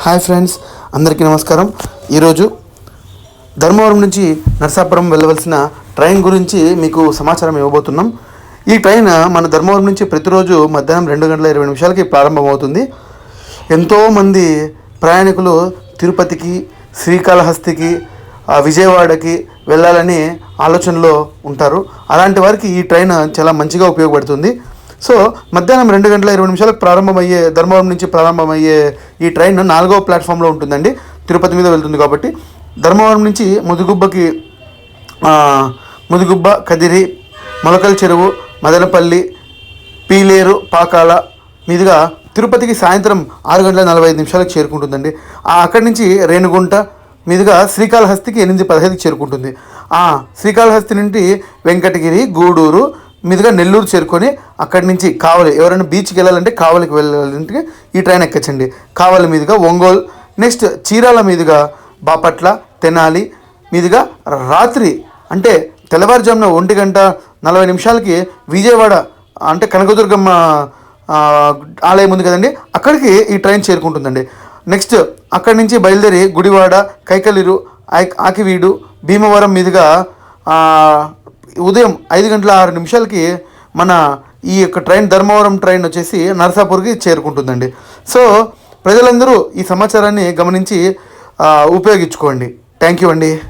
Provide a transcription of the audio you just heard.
Hi friends అందరికీ నమస్కారం. ఈరోజు ధర్మవరం నుంచి నరసాపురం వెళ్ళవలసిన ట్రైన్ గురించి మీకు సమాచారం ఇవ్వబోతున్నాం. ఈ ట్రైన్ మన ధర్మవరం నుంచి ప్రతిరోజు మధ్యాహ్నం రెండు గంటల ఇరవై నిమిషాలకి ప్రారంభమవుతుంది. ఎంతోమంది ప్రయాణికులు తిరుపతికి శ్రీకాళహస్తికి విజయవాడకి వెళ్ళాలని ఆలోచనలో ఉంటారు. అలాంటి వారికి ఈ ట్రైన్ చాలా మంచిగా ఉపయోగపడుతుంది. సో మధ్యాహ్నం రెండు గంటల ఇరవై నిమిషాలకు ప్రారంభమయ్యే ధర్మవరం నుంచి ప్రారంభమయ్యే ఈ ట్రైన్ నాలుగో ప్లాట్ఫామ్లో ఉంటుందండి. తిరుపతి మీద వెళ్తుంది కాబట్టి. ధర్మవరం నుంచి ముదుగుబ్బకి ముదుగుబ్బ కదిరి మొలకల చెరువు మదనపల్లి పీలేరు పాకాల మీదుగా తిరుపతికి సాయంత్రం ఆరు గంటల నలభై ఐదు నిమిషాలకు చేరుకుంటుందండి. ఆ అక్కడి నుంచి రేణుగుంట మీదుగా శ్రీకాళహస్తికి ఎనిమిది పదహైదుకి చేరుకుంటుంది. శ్రీకాళహస్తి నుండి వెంకటగిరి గూడూరు మీదుగా నెల్లూరు చేరుకొని అక్కడి నుంచి కావలి ఎవరైనా బీచ్కి వెళ్ళాలంటే కావలికి వెళ్ళాలంటే ఈ ట్రైన్ ఎక్కచ్చండి. కావలి మీదుగా ఒంగోలు నెక్స్ట్ చీరాల మీదుగా బాపట్ల తెనాలి మీదుగా రాత్రి అంటే తెల్లవారుజామున ఒంటి గంట నలభై నిమిషాలకి విజయవాడ అంటే కనకదుర్గమ్మ ఆలయం ఉంది కదండి అక్కడికి ఈ ట్రైన్ చేరుకుంటుందండి. నెక్స్ట్ అక్కడి నుంచి బయలుదేరి గుడివాడ కైకలిరు ఆకివీడు భీమవరం మీదుగా ఉదయం ఐదు గంటల ఆరు నిమిషాలకి మన ఈ యొక్క ట్రైన్ ధర్మవరం ట్రైన్ వచ్చేసి నరసాపూర్కి చేరుకుంటుందండి. సో ప్రజలందరూ ఈ సమాచారాన్ని గమనించి ఉపయోగించుకోండి. థ్యాంక్ యూ అండి.